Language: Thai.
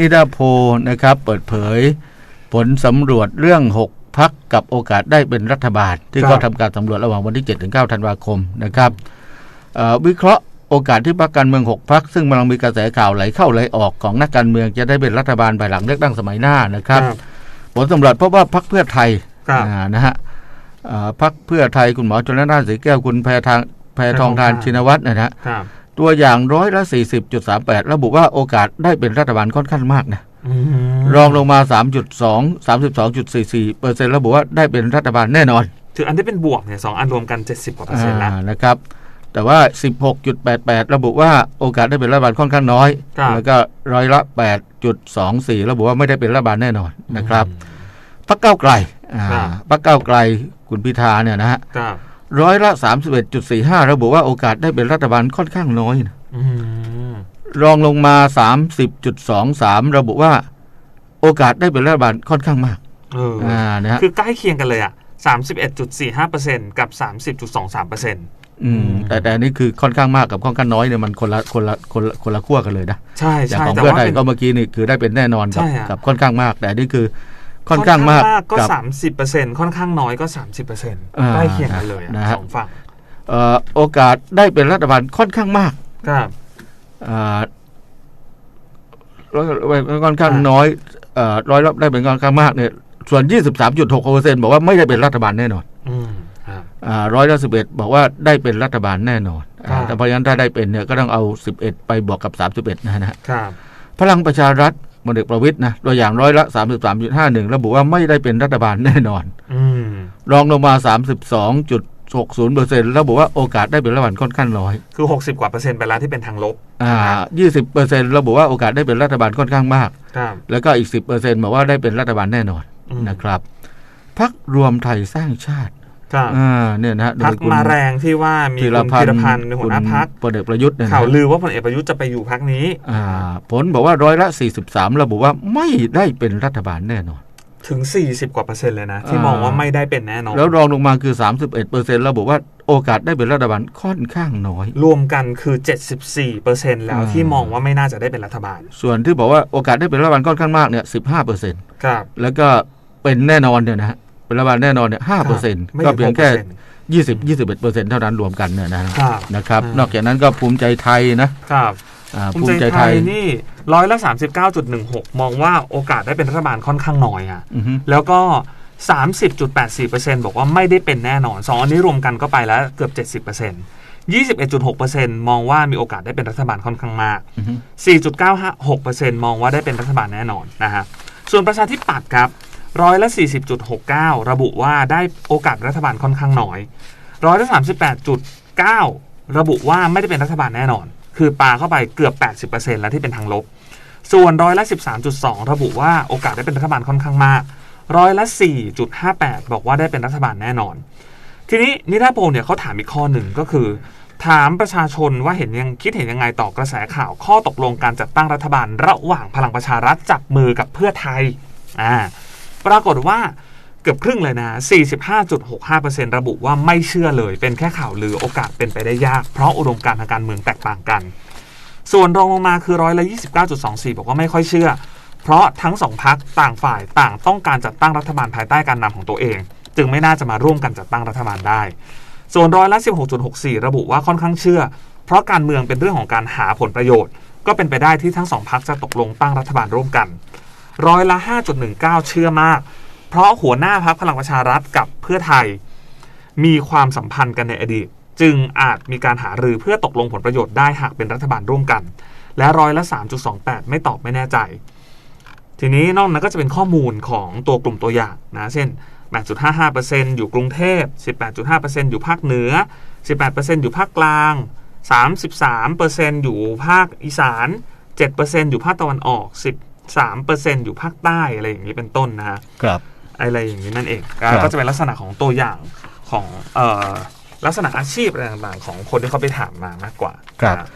นิดาโพลนะครับเปิดเผย ผลสำรวจเรื่อง 6พักกับโอกาสได้เป็นรัฐบาล ที่ครับเขาทำการสำรวจระหว่างวันที่ 7 ถึง 9 ธันวาคมนะครับเอ่อวิเคราะห์โอกาสที่พรรคการเมือง 6พักซึ่งกำลังมีกระแสข่าวไหลเข้าไหลออกของนักการเมืองจะได้เป็นรัฐบาลภายหลังเลือกตั้งสมัยหน้านะครับ ผลสำรวจพบว่าพรรคเพื่อไทยครับอ่านะฮะเอ่อพรรคเพื่อไทยคุณหมอชนละนานสีแก้วคุณแพทางแพทองทานชินวัตรนะฮะครับ ตัวอย่างร้อยละ40.38ระบุว่าโอกาสได้เป็นรัฐบาลค่อนข้างมากนะอืมรองลงมา3.2 32.44เปอร์เซ็นต์ระบุว่าได้เป็นรัฐบาลแน่นอน ถืออันที่เป็นบวกเนี่ยสองอันรวมกัน70กว่าเปอร์เซ็นต์แล้วอ่านะครับแต่ว่า 16.88 ระบุว่าโอกาสได้เป็นรัฐบาลค่อนข้างน้อยครับแล้วก็ร้อยละ 8.24 ระบุว่าไม่ได้เป็นรัฐบาลแน่นอนนะครับพรรคก้าวไกลอ่าครับพรรคก้าวไกลคุณพิธาเนี่ยนะฮะค รับร้อยละ 31.45 ระบุว่าโอกาสได้เป็นรัฐบาลค่อนข้างน้อยนะอืมรองลงมา 30.23 ระบุว่า โอกาสได้เป็นรัฐบาลค่อนข้างมากเออออ่านะฮะคือใกล้เคียงกันเลยอะ 31.45%กับ 30.23%อืมแต่แต่อันนี่คือค่อนข้างมากกับค่อนข้างน้อยเนี่ยมันคนละคนละคนละคนละขั้วกันเลยนะใช่อย่างใช่ของแต่เพื่อว่าไทยเป็นก็เมื่อกี้นี่คือได้เป็นแน่นอนกับใช่อะกับค่อนข้างมาก แต่อันนี่คือ ค่อนข้างมากก็กับ30%ค่อนข้างน้อยก็ 30%อ่าใกล้เคียงกันเลยอะนะฮะสองฝั่งเอ่อโอกาสได้เป็นรัฐบาลค่อนข้างมากครับอ่าร้อยค่อนข้างน้อยเอ่อร้อยละได้เป็นค่อนข้างมากเนี่ยส่วน 23.6เปอร์เซ็นต์บอกว่าไม่ได้เป็นรัฐบาลแน่นอนอืมครับอ่าร้อยละสิบเอ็ดบอกว่าได้เป็นรัฐบาลแน่นอนอ่าครับแต่เพราะฉะนั้นถ้าได้เป็นเนี่ยก็ต้องเอาสิบเอ็ดไปบวกกับสามสิบเอ็ดนะฮะครับพลังประชารัฐ มนเอกประวิตยนะตัวอย่างร้อยละสามสิบสามจุดห้าหนึ่งระบุว่าไม่ได้เป็นรัฐบาลแน่นอนอืมรองลงมาสามสิบสองจุดหกศูนย์เปอร์เซ็นต์ระบุว่าโอกาสได้เป็นรัฐบาลค่อนข้างน้อย คือ60กว่าเปอร์เซ็นต์ไปแล้วที่เป็นทางลบ อ่ายี่สิบเปอร์เซ็นต์ระบุว่าโอกาสได้เป็นรัฐบาลค่อนข้างมากครับแล้วก็อีกสิบเปอร์เซ็นต์บอกว่าได้เป็นรัฐบาลแน่นอนอืมนะครับพักรวมไทยสร้างชาติ ครับอ่าเนี่ยนะฮะโดพักยคุณมาแรงที่ว่ามีธีคุณรพันธีรธ์พันธ์เป็นหัวหน้าพักคุณพลเอกประยุทธ์เนี่ยนะข่าวลือว่าพลเอกประยุทธ์จะไปอยู่พักนี้อ่าผลบอกว่าร้อยละ 43 ระบุว่าไม่ได้เป็นรัฐบาลแน่นอน ถึง 40 กว่าเปอร์เซ็นต์เลยนะ ที่อ่ามมองว่าไม่ได้เป็นแน่นอน แล้วรองลงมาคือ 31เปอร์เซ็นต์ระบุว่าโอกาสได้เป็นรัฐบาลค่อนข้างน้อย รวมกันคือ 74เปอร์เซ็นต์แล้วอ่าที่มองว่าไม่น่าจะได้เป็นรัฐบาล ส่วนที่บอกว่าโอกาสได้เป็นรัฐบาลค่อนข้างมากเนี่ย15เปอร์เซ็นต์ครับแล้วก็เป็นแน่นอนเนี่ยนะฮะ เป็นรัฐบาลแน่นอนเนี่ย5เปอร์เซ็นต์ไม่ก็ถึงเพียงแค่6% 20 21เปอร์เซ็นต์เท่านั้นรวมกันเนี่ยนะฮะครับนะครับอ่านนอกจากนั้นก็ภูมิใจไทยนะครับอ่าภูมิใจไทยนี่ร้อยละ39.16มองว่าโอกาสได้เป็นรัฐบาลค่อนข้างน้อยอะอือฮึแล้วก็30.84%บอกว่าไม่ได้เป็นแน่นอนสองอันนี้รวมกันก็ไปแล้วเกือบ70% 21.6%มองว่ามีโอกาสได้เป็นรัฐบาลค่อนข้างมากอือฮึ4.96%มองว่าได้เป็นรัฐบาลแน่นอนนะฮะ ส่วนประชาธิปัตย์ครับ ร้อยละ 40.69 ระบุว่าได้โอกาสรัฐบาลค่อนข้างน้อยร้อยละ 38.9 ระบุว่าไม่ได้เป็นรัฐบาลแน่นอน คือปาเข้าไปเกือบ 80%แล้วที่เป็นทางลบ ส่วนร้อยละ 13.2 ระบุว่าโอกาสได้เป็นรัฐบาลค่อนข้างมากร้อยละ 4.58 บอกว่าได้เป็นรัฐบาลแน่นอน ทีนี้นิดาโพเนี่ยเขาถามอีกข้อหนึ่งก็คือ ถามประชาชนว่าเห็นยังคิดเห็นยังไงต่อกระแสข่าวข้อตกลงการจัดตั้งรัฐบาล ระหว่างพลังประชารัฐจับมือกับเพื่อไทยอ่า ปรากฏว่าเกือบครึ่งเลยนะ 45.65%ระบุว่าไม่เชื่อเลย เป็นแค่ข่าวลือโอกาสเป็นไปได้ยาก เพราะอุดมการทางการเมืองแตกต่างกัน ส่วนรองลงมาคือร้อยละ29.24 บอกว่าไม่ค่อยเชื่อ เพราะทั้งสองพักต่างฝ่ายต่างต้องการจัดตั้งรัฐบาลภายใต้การนำของตัวเอง จึงไม่น่าจะมาร่วมกันจัดตั้งรัฐบาลได้ ส่วนร้อยละ16.64 ระบุว่าค่อนข้างเชื่อ เพราะการเมืองเป็นเรื่องของการหาผลประโยชน์ ก็เป็นไปได้ที่ทั้งสองพักจะตกลงตั้งรัฐบาลร่วมกัน ร้อยละ 5.19 เชื่อมาก เพราะหัวหน้าพักพลังประชารัฐกับเพื่อไทย มีความสัมพันธ์กันในอดีต จึงอาจมีการหารือเพื่อตกลงผลประโยชน์ได้หากเป็นรัฐบาลร่วมกัน และร้อยละ 3.28 ไม่ตอบไม่แน่ใจ ทีนี้นอกนั้นก็จะเป็นข้อมูลของตัวกลุ่มตัวอย่างนะเช่น 8.55%อยู่กรุงเทพ 18.5%อยู่ภาคเหนือ 18%อยู่ภาคกลาง 33%อยู่ภาคอีสาน 7%อยู่ภาคตะวันออก 13%อยู่ภาคใต้อะไรอย่างนี้เป็นต้นนะฮะครับอะไรอย่างนี้นั่นเองครับก็จะเป็นลักษณะของตัวอย่างของเอ่อลักษณะอาชีพอะไรต่างๆของคนที่เขาไปถามมามากกว่า ครับนะ